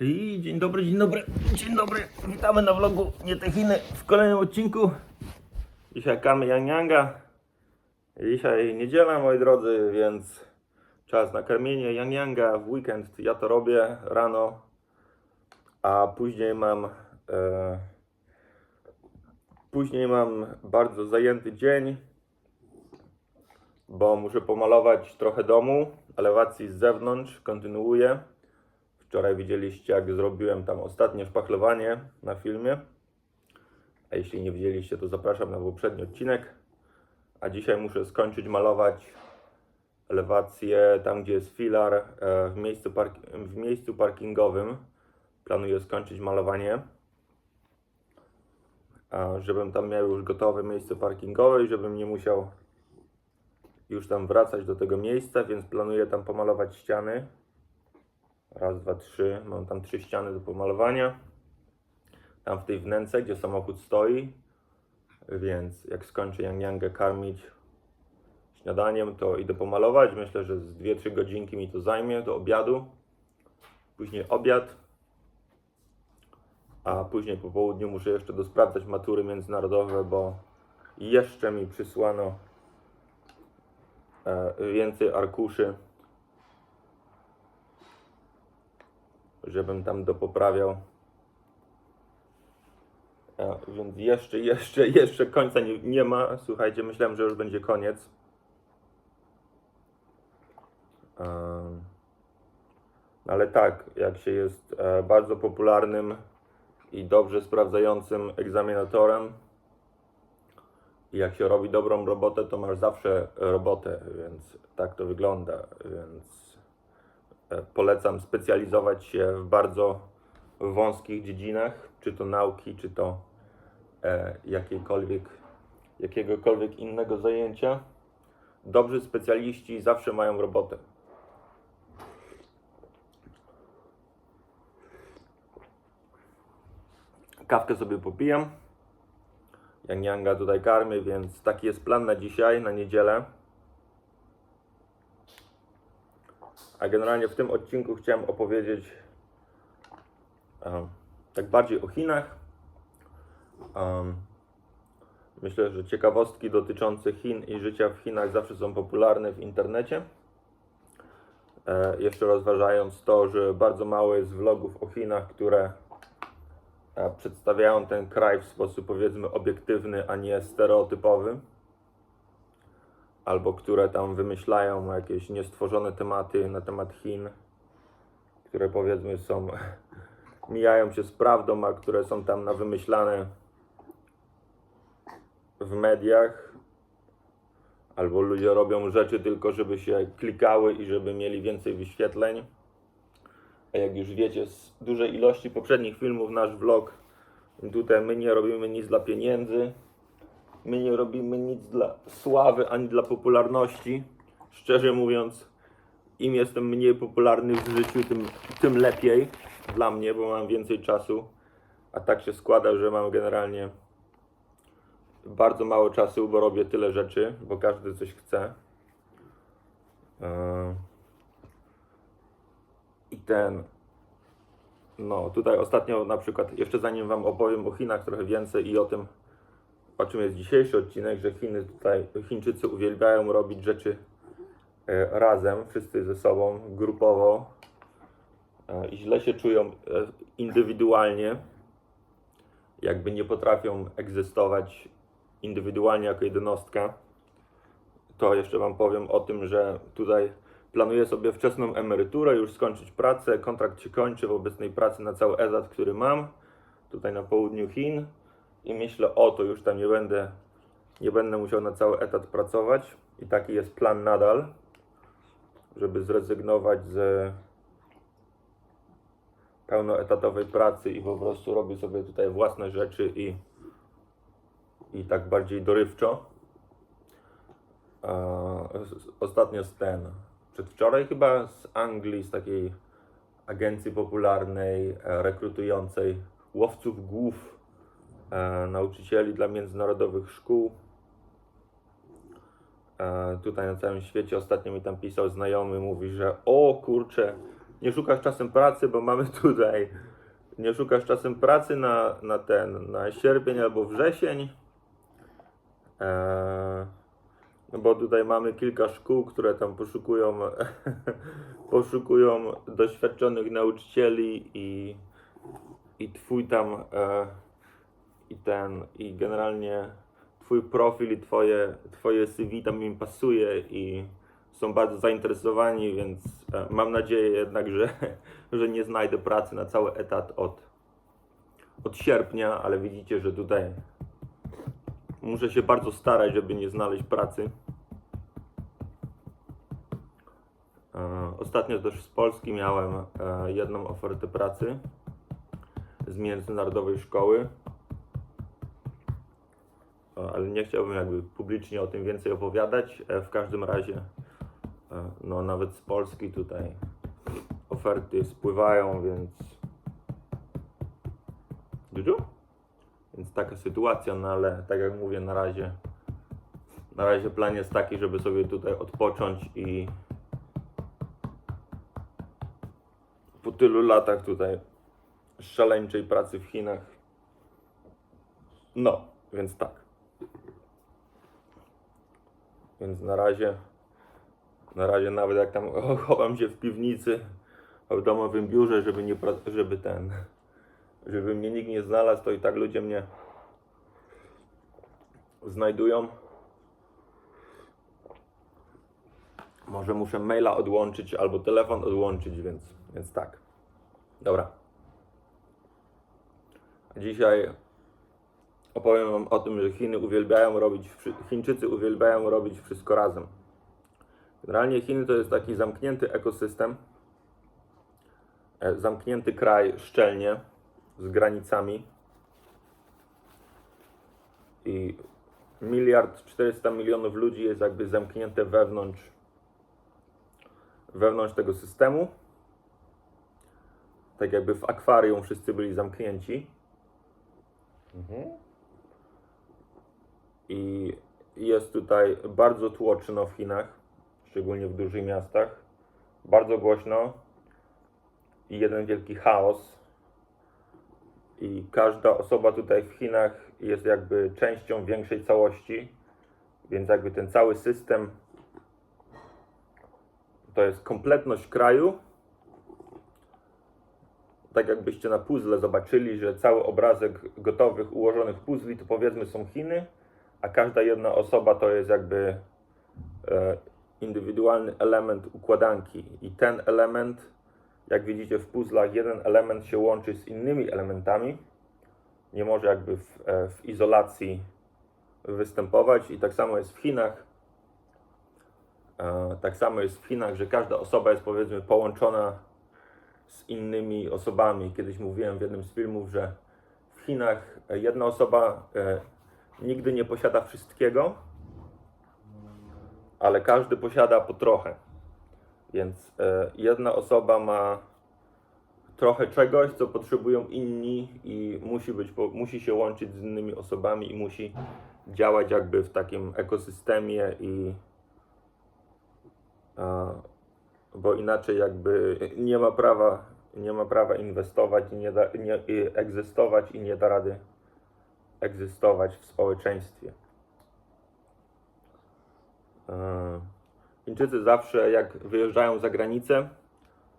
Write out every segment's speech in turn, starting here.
I dzień dobry, dzień dobry, dzień dobry. Witamy na vlogu Nie te Chiny w kolejnym odcinku. Dzisiaj kamy Yang Yanga. Dzisiaj niedziela, moi drodzy, więc czas na karmienie Yang Yanga w weekend. Ja to robię rano, a później mam e, później mam bardzo zajęty dzień, bo muszę pomalować trochę domu, elewacji z zewnątrz, kontynuuję. Wczoraj widzieliście, jak zrobiłem tam ostatnie szpachlowanie na filmie. A jeśli nie widzieliście, to zapraszam na poprzedni odcinek. A dzisiaj muszę skończyć malować elewację tam, gdzie jest filar e, w miejscu, w miejscu parkingowym. Planuję skończyć malowanie. Żebym tam miał już gotowe miejsce parkingowe i żebym nie musiał już tam wracać do tego miejsca, więc planuję tam pomalować ściany. Raz, dwa, trzy. Mam tam trzy ściany do pomalowania. Tam w tej wnęce, gdzie samochód stoi. Więc jak skończę Yang Yangę karmić śniadaniem, to idę pomalować. Myślę, że z 2-3 godzinki mi to zajmie do obiadu. Później obiad. A później po południu muszę jeszcze dosprawdzać matury międzynarodowe, bo jeszcze mi przysłano e, więcej arkuszy żebym tam dopoprawiał. Więc jeszcze, jeszcze, jeszcze końca nie, nie ma. Słuchajcie, myślałem, że już będzie koniec. Em, ale tak, jak się jest e, bardzo popularnym i dobrze sprawdzającym egzaminatorem, i jak się robi dobrą robotę, to masz zawsze robotę, więc tak to wygląda. Więc polecam specjalizować się w bardzo wąskich dziedzinach, czy to nauki, czy to e, jakiejkolwiek, jakiegokolwiek innego zajęcia. Dobrzy specjaliści zawsze mają robotę. Kawkę sobie popijam. Yang Yanga tutaj karmię, więc taki jest plan na dzisiaj, na niedzielę. A generalnie w tym odcinku chciałem opowiedzieć em, tak bardziej o Chinach. Em, myślę, że ciekawostki dotyczące Chin i życia w Chinach zawsze są popularne w internecie. E, jeszcze rozważając to, że bardzo mało jest vlogów o Chinach, które e, przedstawiają ten kraj w sposób powiedzmy obiektywny, a nie stereotypowy albo które tam wymyślają jakieś niestworzone tematy na temat Chin, które powiedzmy są, mijają się z prawdą, a które są tam na wymyślane w mediach, albo ludzie robią rzeczy tylko, żeby się klikały i żeby mieli więcej wyświetleń. A jak już wiecie z dużej ilości poprzednich filmów, nasz vlog, tutaj my nie robimy nic dla pieniędzy, My nie robimy nic dla sławy ani dla popularności. Szczerze mówiąc, im jestem mniej popularny w życiu, tym, tym lepiej dla mnie, bo mam więcej czasu. A tak się składa, że mam generalnie bardzo mało czasu, bo robię tyle rzeczy, bo każdy coś chce. Eee, I ten. No, tutaj ostatnio na przykład, jeszcze zanim Wam opowiem o Chinach trochę więcej i o tym, o czym jest dzisiejszy odcinek, że Chiny tutaj, Chińczycy uwielbiają robić rzeczy e, razem, wszyscy ze sobą, grupowo e, i źle się czują e, indywidualnie, jakby nie potrafią egzystować indywidualnie jako jednostka. To jeszcze Wam powiem o tym, że tutaj planuję sobie wczesną emeryturę, już skończyć pracę, kontrakt się kończy w obecnej pracy na cały etat, który mam, tutaj na południu Chin i myślę, o to już tam nie będę, nie będę musiał na cały etat pracować i taki jest plan nadal, żeby zrezygnować z pełnoetatowej pracy i po prostu robić sobie tutaj własne rzeczy i, i tak bardziej dorywczo. Ostatnio z ten, przedwczoraj chyba z Anglii, z takiej agencji popularnej, e, rekrutującej łowców głów nauczycieli dla międzynarodowych szkół. E, tutaj na całym świecie ostatnio mi tam pisał znajomy, mówi, że o kurczę, nie szukasz czasem pracy, bo mamy tutaj, nie szukasz czasem pracy na, na ten, na sierpień albo wrzesień, no bo tutaj mamy kilka szkół, które tam poszukują, poszukują doświadczonych nauczycieli i, i twój tam, e, i ten, i generalnie twój profil i twoje, twoje CV tam im pasuje i są bardzo zainteresowani, więc e, mam nadzieję jednak, że, że nie znajdę pracy na cały etat od, od sierpnia, ale widzicie, że tutaj muszę się bardzo starać, żeby nie znaleźć pracy. E, Ostatnio też z Polski miałem e, jedną ofertę pracy z międzynarodowej szkoły, ale nie chciałbym jakby publicznie o tym więcej opowiadać. E, W każdym razie, e, no nawet z Polski tutaj oferty spływają, więc. Dziudziu? Więc taka sytuacja, no ale tak jak mówię, na razie. Na razie plan jest taki, żeby sobie tutaj odpocząć i po tylu latach tutaj szaleńczej pracy w Chinach. No, więc tak. Więc na razie, na razie nawet jak tam chowam się w piwnicy, w domowym biurze, żeby nie, żeby ten, żeby mnie nikt nie znalazł, to i tak ludzie mnie znajdują. Może muszę maila odłączyć albo telefon odłączyć, więc, więc tak. Dobra. Dzisiaj opowiem Wam o tym, że Chiny uwielbiają robić, Chińczycy uwielbiają robić wszystko razem. Generalnie Chiny to jest taki zamknięty ekosystem, e, zamknięty kraj szczelnie, z granicami. I miliard 400 milionów ludzi jest jakby zamknięte wewnątrz, wewnątrz tego systemu. Tak jakby w akwarium wszyscy byli zamknięci. I jest tutaj bardzo tłoczno w Chinach, szczególnie w dużych miastach. Bardzo głośno i jeden wielki chaos. I każda osoba tutaj w Chinach jest jakby częścią większej całości, więc jakby ten cały system to jest kompletność kraju. Tak jakbyście na puzzle zobaczyli, że cały obrazek gotowych, ułożonych puzli to powiedzmy są Chiny, a każda jedna osoba to jest jakby e, indywidualny element układanki. I ten element, jak widzicie w puzzlach, jeden element się łączy z innymi elementami. Nie może jakby w, e, w izolacji występować. I tak samo jest w Chinach. E, tak samo jest w Chinach, że każda osoba jest powiedzmy połączona z innymi osobami. Kiedyś mówiłem w jednym z filmów, że w Chinach jedna osoba nigdy nie posiada wszystkiego, ale każdy posiada po trochę. Więc e, jedna osoba ma trochę czegoś, co potrzebują inni i musi, być, musi się łączyć z innymi osobami i musi działać jakby w takim ekosystemie i e, bo inaczej jakby nie ma prawa, nie ma prawa inwestować i nie da, nie, egzystować i nie da rady egzystować w społeczeństwie. E, Chińczycy zawsze, jak wyjeżdżają za granicę,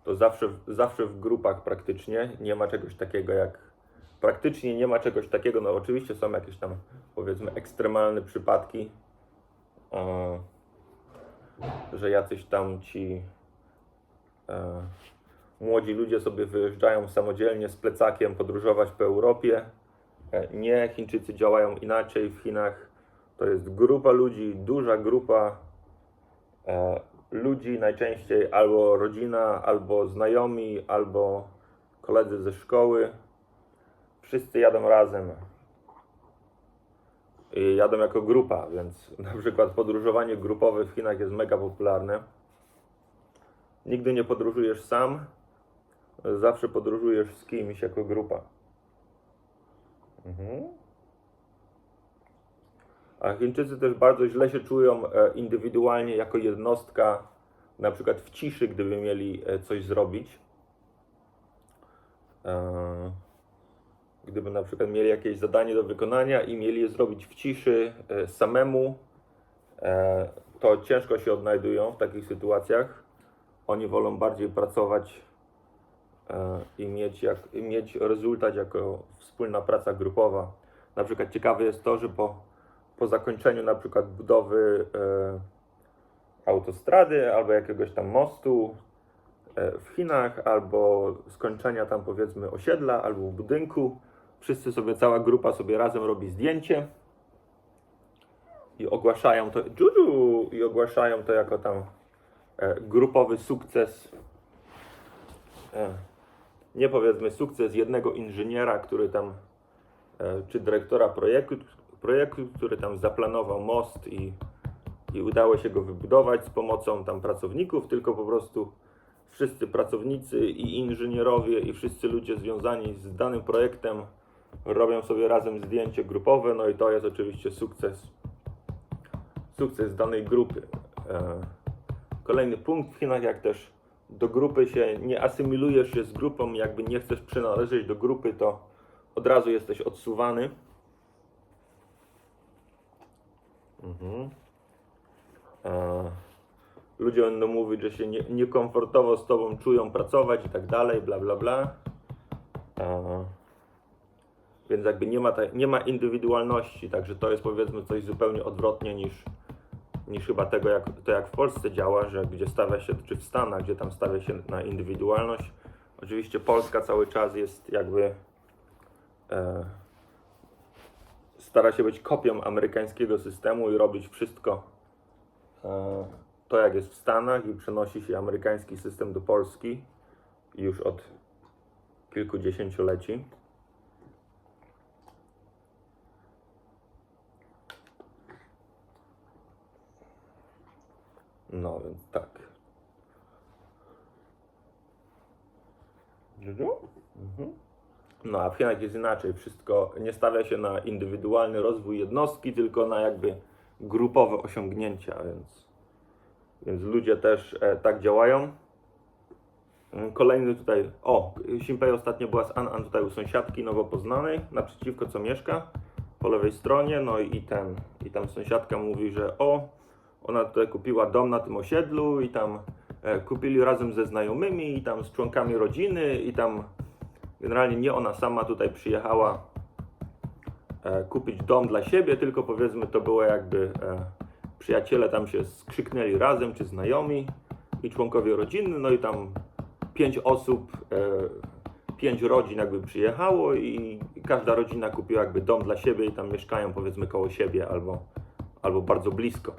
to zawsze, zawsze w grupach praktycznie. Nie ma czegoś takiego jak. Praktycznie nie ma czegoś takiego. No, oczywiście są jakieś tam, powiedzmy, ekstremalne przypadki, e, że jacyś tam ci e, młodzi ludzie sobie wyjeżdżają samodzielnie z plecakiem podróżować po Europie. E, Nie, Chińczycy działają inaczej. W Chinach to jest grupa ludzi, duża grupa e, ludzi, najczęściej albo rodzina, albo znajomi, albo koledzy ze szkoły. Wszyscy jadą razem. I jadą jako grupa, więc na przykład podróżowanie grupowe w Chinach jest mega popularne. Nigdy nie podróżujesz sam, zawsze podróżujesz z kimś jako grupa. Mhm. A Chińczycy też bardzo źle się czują e, indywidualnie jako jednostka, na przykład w ciszy, gdyby mieli e, coś zrobić. E, gdyby na przykład mieli jakieś zadanie do wykonania i mieli je zrobić w ciszy samemu, to ciężko się odnajdują w takich sytuacjach. Oni wolą bardziej pracować i mieć, jak, i mieć rezultat jako wspólna praca grupowa. Na przykład ciekawe jest to, że po, po zakończeniu na przykład budowy e, autostrady albo jakiegoś tam mostu e, w Chinach, albo skończenia tam powiedzmy osiedla albo budynku, wszyscy sobie, cała grupa sobie razem robi zdjęcie i ogłaszają to, Juju, i ogłaszają to jako tam e, grupowy sukces. E, nie powiedzmy sukces jednego inżyniera, który tam, e, czy dyrektora projektu, projektu, który tam zaplanował most i, i udało się go wybudować z pomocą tam pracowników, tylko po prostu wszyscy pracownicy i inżynierowie i wszyscy ludzie związani z danym projektem robią sobie razem zdjęcie grupowe, no i to jest oczywiście sukces, sukces danej grupy. E, Kolejny punkt w Chinach, jak też do grupy się nie asymilujesz się z grupą, jakby nie chcesz przynależeć do grupy, to od razu jesteś odsuwany. Mhm. E, ludzie będą mówić, że się nie, niekomfortowo z tobą czują pracować i tak dalej, bla bla bla. E, więc jakby nie ma, te, nie ma indywidualności, także to jest powiedzmy coś zupełnie odwrotnie niż, niż chyba tego, jak, to jak w Polsce działa, że gdzie stawia się, czy w Stanach, gdzie tam stawia się na indywidualność. Oczywiście Polska cały czas jest jakby e, stara się być kopią amerykańskiego systemu i robić wszystko e, to, jak jest w Stanach i przenosi się amerykański system do Polski już od kilkudziesięcioleci. No więc tak. Mhm. No a w Chinach jest inaczej. Wszystko nie stawia się na indywidualny rozwój jednostki, tylko na jakby grupowe osiągnięcia, więc, więc ludzie też e, tak działają. Mm, Kolejny tutaj, o, Simpei ostatnio była z An An tutaj u sąsiadki nowo poznanej, naprzeciwko co mieszka, po lewej stronie, no i ten, i tam sąsiadka mówi, że o, ona tutaj kupiła dom na tym osiedlu i tam e, kupili razem ze znajomymi i tam z członkami rodziny i tam generalnie nie ona sama tutaj przyjechała e, kupić dom dla siebie, tylko powiedzmy to było jakby e, przyjaciele tam się skrzyknęli razem, czy znajomi i członkowie rodziny, no i tam pięć osób, pięć rodzin jakby przyjechało i każda rodzina kupiła jakby dom dla siebie i tam mieszkają powiedzmy koło siebie albo, albo bardzo blisko.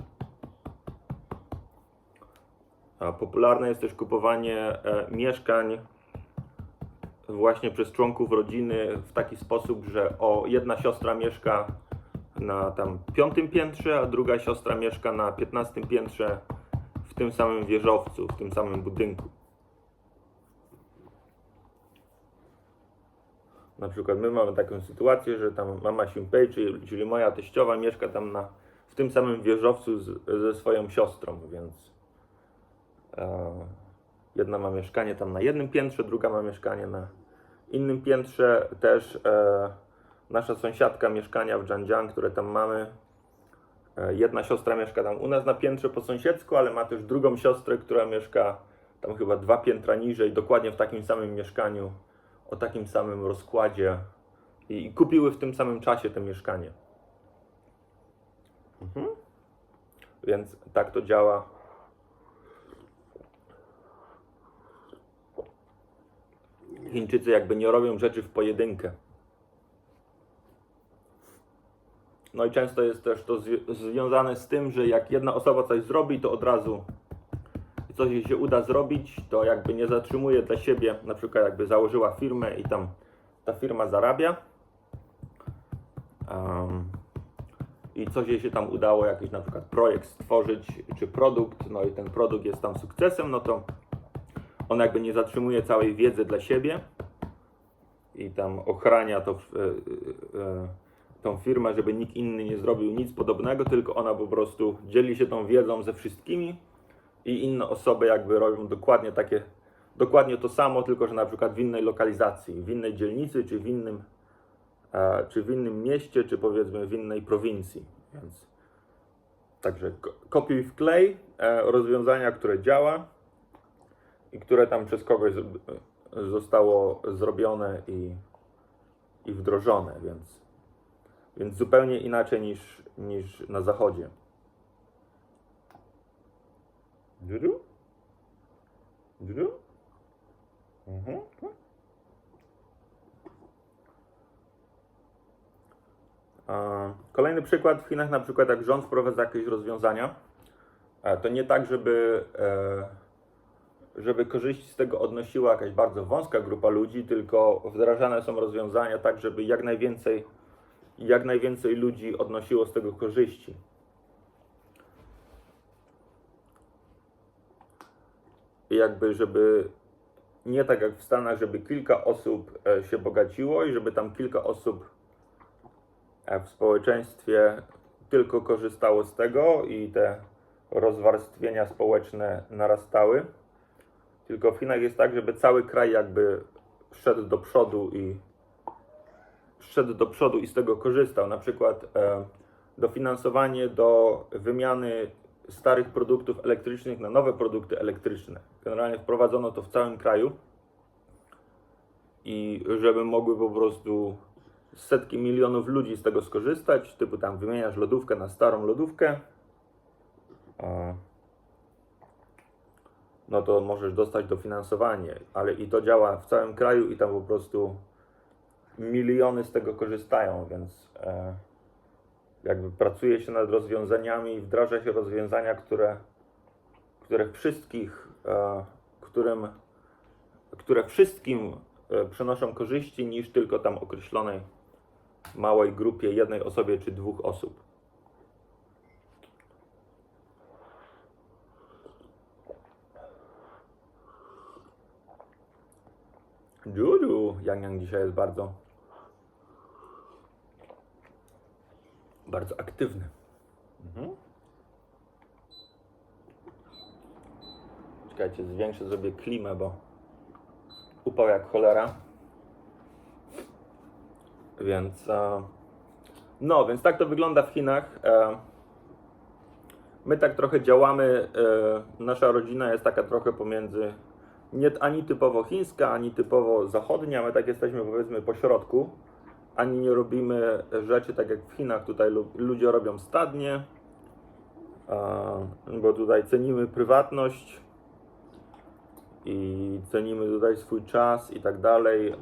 Popularne jest też kupowanie e, mieszkań właśnie przez członków rodziny w taki sposób, że o jedna siostra mieszka na tam piątym piętrze, a druga siostra mieszka na piętnastym piętrze w tym samym wieżowcu, w tym samym budynku. Na przykład my mamy taką sytuację, że tam mama Simpei, czyli, czyli moja teściowa mieszka tam na, w tym samym wieżowcu z, ze swoją siostrą, więc jedna ma mieszkanie tam na jednym piętrze, druga ma mieszkanie na innym piętrze. Też e, nasza sąsiadka mieszkania w Zhanjiang, które tam mamy, e, jedna siostra mieszka tam u nas na piętrze po sąsiedzku, ale ma też drugą siostrę, która mieszka tam chyba dwa piętra niżej, dokładnie w takim samym mieszkaniu, o takim samym rozkładzie i, i kupiły w tym samym czasie to mieszkanie. Mhm. Więc tak to działa. Chińczycy jakby nie robią rzeczy w pojedynkę. No i często jest też to zwi- związane z tym, że jak jedna osoba coś zrobi, to od razu coś jej się uda zrobić, to jakby nie zatrzymuje dla siebie, na przykład jakby założyła firmę i tam ta firma zarabia um, i coś jej się tam udało, jakiś na przykład projekt stworzyć, czy produkt, no i ten produkt jest tam sukcesem, no to on jakby nie zatrzymuje całej wiedzy dla siebie i tam ochrania to, e, e, tą firmę, żeby nikt inny nie zrobił nic podobnego, tylko ona po prostu dzieli się tą wiedzą ze wszystkimi i inne osoby jakby robią dokładnie takie, dokładnie to samo, tylko że na przykład w innej lokalizacji, w innej dzielnicy, czy w innym, e, czy w innym mieście, czy powiedzmy w innej prowincji. Więc także ko- kopiuj w klej e, rozwiązania, które działa i które tam przez kogoś zostało zrobione i, i wdrożone, więc, więc zupełnie inaczej niż, niż na zachodzie. Dudu? Dudu? Mhm. Kolejny przykład w Chinach, na przykład jak rząd wprowadza jakieś rozwiązania, to nie tak, żeby, e, żeby korzyści z tego odnosiła jakaś bardzo wąska grupa ludzi, tylko wdrażane są rozwiązania tak, żeby jak najwięcej, jak najwięcej ludzi odnosiło z tego korzyści. Jakby, żeby nie tak jak w Stanach, żeby kilka osób e, się bogaciło i żeby tam kilka osób e, w społeczeństwie tylko korzystało z tego i te rozwarstwienia społeczne narastały. Tylko w Chinach jest tak, żeby cały kraj jakby szedł do przodu i szedł do przodu i z tego korzystał. Na przykład e, dofinansowanie do wymiany starych produktów elektrycznych na nowe produkty elektryczne. Generalnie wprowadzono to w całym kraju i żeby mogły po prostu setki milionów ludzi z tego skorzystać, typu tam wymieniasz lodówkę na starą lodówkę, a, no to możesz dostać dofinansowanie, ale i to działa w całym kraju i tam po prostu miliony z tego korzystają, więc e, jakby pracuje się nad rozwiązaniami wdraża się rozwiązania, które, które wszystkich, e, którym, które wszystkim e, przynoszą korzyści niż tylko tam określonej małej grupie, jednej osobie czy dwóch osób. Juju, Yang Yang dzisiaj jest bardzo, bardzo aktywny. Mhm. Czekajcie, zwiększę sobie klimę, bo upał jak cholera. Więc e, no, więc tak to wygląda w Chinach. E, my tak trochę działamy. E, nasza rodzina jest taka trochę pomiędzy nie ani typowo chińska, ani typowo zachodnia. My tak jesteśmy powiedzmy po środku. Ani nie robimy rzeczy tak jak w Chinach. Tutaj lu- ludzie robią stadnie, bo tutaj cenimy prywatność i cenimy tutaj swój czas i tak dalej.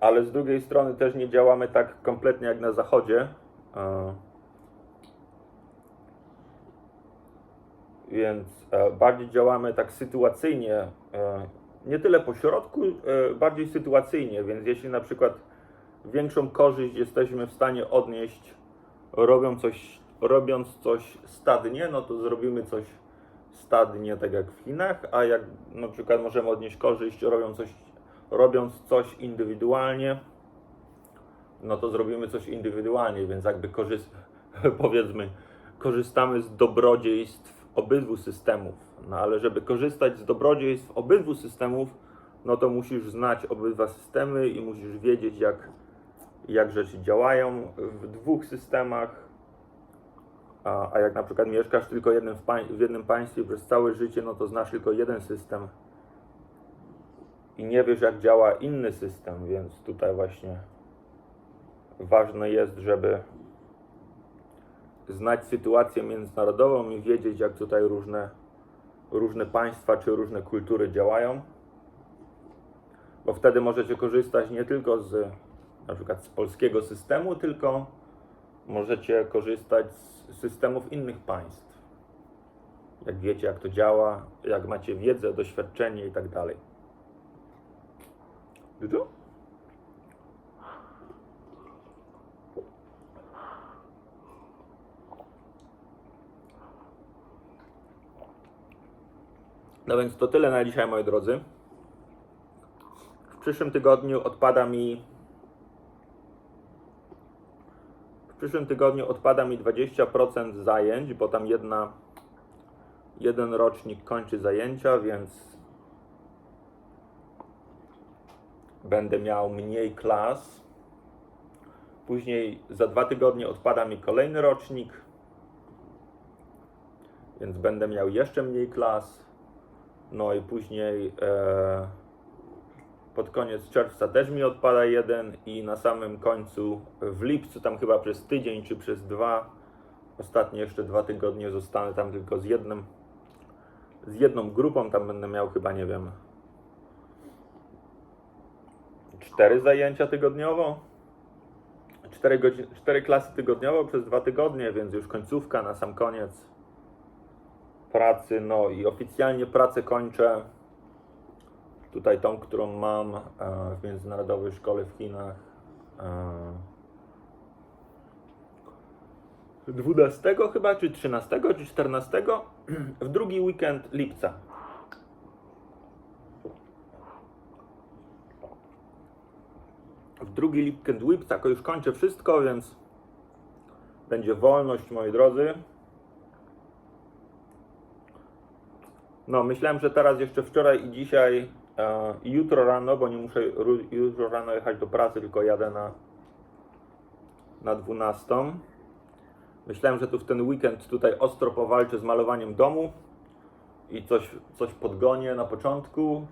Ale z drugiej strony też nie działamy tak kompletnie jak na zachodzie. Więc e, bardziej działamy tak sytuacyjnie, e, nie tyle po środku, e, bardziej sytuacyjnie. Więc jeśli na przykład większą korzyść jesteśmy w stanie odnieść, robią coś, robiąc coś stadnie, no to zrobimy coś stadnie, tak jak w Chinach, a jak na przykład możemy odnieść korzyść, robiąc coś, robiąc coś indywidualnie, no to zrobimy coś indywidualnie, więc jakby korzyst, powiedzmy, korzystamy z dobrodziejstw obydwu systemów. No ale żeby korzystać z dobrodziejstw obydwu systemów, no to musisz znać obydwa systemy i musisz wiedzieć, jak, jak rzeczy działają w dwóch systemach. A, a jak na przykład mieszkasz tylko jednym w, pań- w jednym państwie przez całe życie, no to znasz tylko jeden system i nie wiesz, jak działa inny system, więc tutaj właśnie ważne jest, żeby znać sytuację międzynarodową i wiedzieć, jak tutaj różne, różne państwa czy różne kultury działają. Bo wtedy możecie korzystać nie tylko z na przykład z polskiego systemu, tylko możecie korzystać z systemów innych państw. Jak wiecie, jak to działa, jak macie wiedzę, doświadczenie i tak dalej. Dudu? No więc to tyle na dzisiaj, moi drodzy. W przyszłym tygodniu odpada mi. W przyszłym tygodniu odpada mi 20% zajęć, bo tam jedna, jeden rocznik kończy zajęcia, więc będę miał mniej klas. Później za dwa tygodnie odpada mi kolejny rocznik, więc będę miał jeszcze mniej klas. No i później e, pod koniec czerwca też mi odpada jeden i na samym końcu w lipcu, tam chyba przez tydzień czy przez dwa, ostatnie jeszcze dwa tygodnie zostanę tam tylko z jednym, z jedną grupą, tam będę miał chyba, nie wiem, cztery zajęcia tygodniowo, cztery, godzin, cztery klasy tygodniowo przez dwa tygodnie, więc już końcówka na sam koniec pracy, no i oficjalnie pracę kończę tutaj tą, którą mam e, w Międzynarodowej Szkole w Chinach e, 12 chyba, czy 13, czy 14 w drugi weekend lipca. W drugi weekend lipca już kończę wszystko, więc będzie wolność, moi drodzy. No, myślałem, że teraz jeszcze wczoraj i dzisiaj e, i jutro rano, bo nie muszę jutro rano jechać do pracy, tylko jadę na, na 12. Myślałem, że tu w ten weekend tutaj ostro powalczę z malowaniem domu i coś, coś podgonię na początku.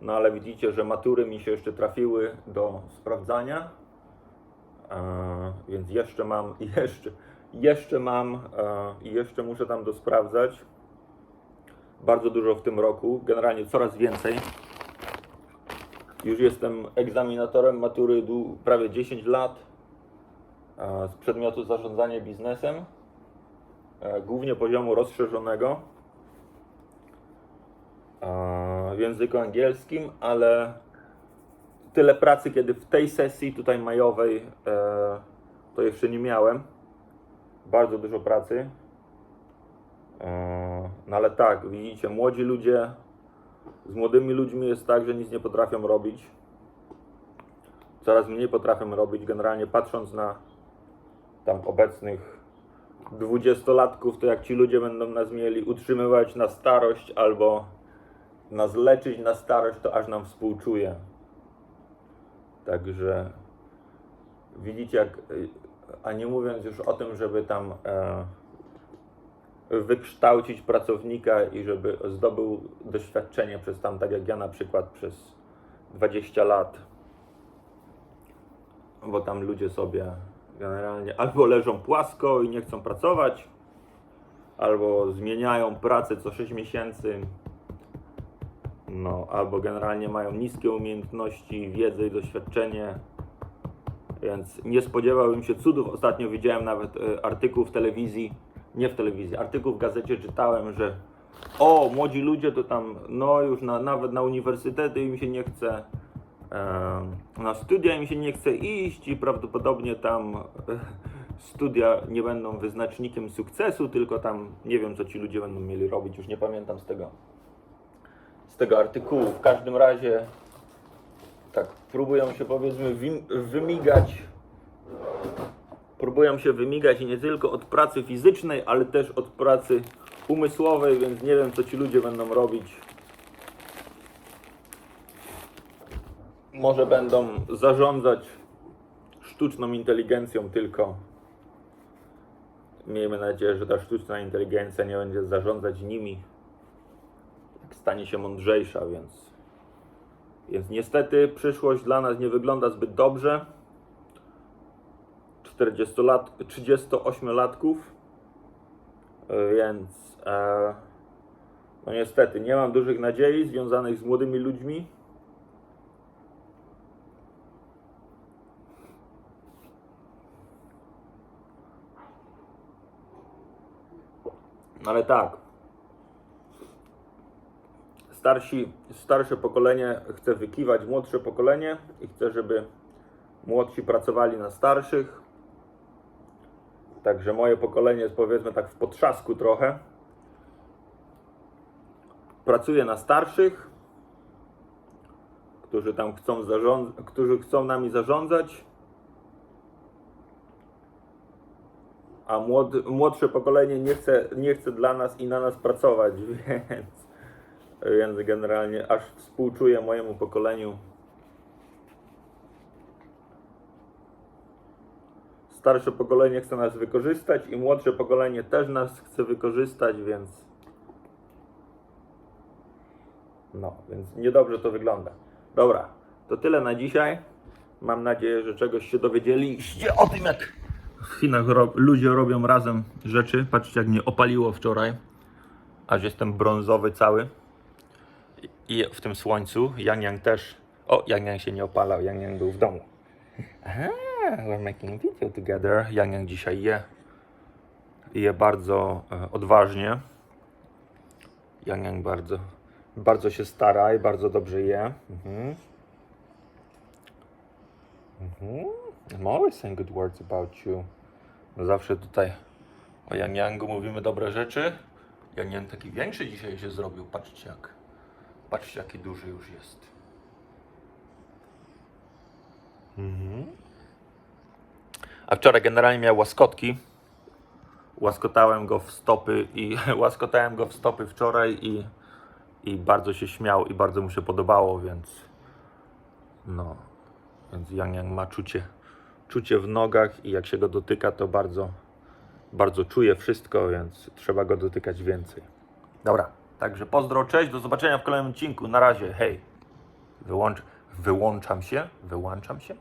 No ale widzicie, że matury mi się jeszcze trafiły do sprawdzania. E, więc jeszcze mam, jeszcze, jeszcze mam e, i jeszcze muszę tam dosprawdzać bardzo dużo w tym roku, generalnie coraz więcej. Już jestem egzaminatorem matury prawie 10 lat z przedmiotu zarządzanie biznesem, e, głównie poziomu rozszerzonego w języku angielskim, ale tyle pracy, kiedy w tej sesji tutaj majowej e, to jeszcze nie miałem. Bardzo dużo pracy. E, No ale tak, widzicie, młodzi ludzie, z młodymi ludźmi jest tak, że nic nie potrafią robić. Coraz mniej potrafią robić. Generalnie patrząc na tam obecnych dwudziestolatków, to jak ci ludzie będą nas mieli utrzymywać na starość albo nas leczyć na starość, to aż nam współczuje. Także widzicie, jak, a nie mówiąc już o tym, żeby tam e, wykształcić pracownika i żeby zdobył doświadczenie przez tam, tak jak ja na przykład przez 20 lat. Bo tam ludzie sobie generalnie albo leżą płasko i nie chcą pracować, albo zmieniają pracę co 6 miesięcy. No, albo generalnie mają niskie umiejętności, wiedzę i doświadczenie. Więc nie spodziewałbym się cudów. Ostatnio widziałem nawet e, artykuł w telewizji, nie w telewizji, artykuł w gazecie czytałem, że o, młodzi ludzie to tam, no już na, nawet na uniwersytety im się nie chce, em, na studia im się nie chce iść i prawdopodobnie tam e, studia nie będą wyznacznikiem sukcesu, tylko tam nie wiem, co ci ludzie będą mieli robić, już nie pamiętam z tego, z tego artykułu. W każdym razie tak próbują się powiedzmy wymigać próbują się wymigać nie tylko od pracy fizycznej, ale też od pracy umysłowej, więc nie wiem, co ci ludzie będą robić. Może będą zarządzać sztuczną inteligencją tylko. Miejmy nadzieję, że ta sztuczna inteligencja nie będzie zarządzać nimi, jak stanie się mądrzejsza, więc, więc niestety przyszłość dla nas nie wygląda zbyt dobrze. 40 lat, 38-latków, E, więc e, no niestety nie mam dużych nadziei związanych z młodymi ludźmi. No Ale tak, starsi, starsze pokolenie chce wykiwać młodsze pokolenie i chce, żeby młodsi pracowali na starszych. Także moje pokolenie jest powiedzmy tak w potrzasku trochę. Pracuje na starszych, którzy tam chcą zarządzać, którzy chcą nami zarządzać. a młody, młodsze pokolenie nie chce, nie chce dla nas i na nas pracować, więc, więc generalnie aż współczuję mojemu pokoleniu. Starsze pokolenie chce nas wykorzystać i młodsze pokolenie też nas chce wykorzystać, więc no, więc niedobrze to wygląda. Dobra, to tyle na dzisiaj. Mam nadzieję, że czegoś się dowiedzieliście o tym, jak w Chinach ro- ludzie robią razem rzeczy. Patrzcie, jak mnie opaliło wczoraj. Aż jestem brązowy cały. I w tym słońcu Yang Yang też. O, Yang Yang się nie opalał, Yang Yang był w domu. Aha, we're making video together. Yang Yang dzisiaj je. Je bardzo e, odważnie. Yang Yang bardzo, bardzo się stara i bardzo dobrze je. Mhm. Mhm. I'm always saying good words about you. No zawsze tutaj o Yang Yangu mówimy dobre rzeczy. Yang Yang taki większy dzisiaj się zrobił. Patrzcie jak. Patrzcie jaki duży już jest. Mhm. A wczoraj generalnie miał łaskotki. Łaskotałem go w stopy i łaskotałem go w stopy wczoraj i, i bardzo się śmiał i bardzo mu się podobało, więc no, więc Yang Yang ma czucie, czucie w nogach i jak się go dotyka, to bardzo, bardzo czuje wszystko, więc trzeba go dotykać więcej. Dobra, także pozdro, cześć, do zobaczenia w kolejnym odcinku. Na razie, hej. Wyłącz, wyłączam się, wyłączam się.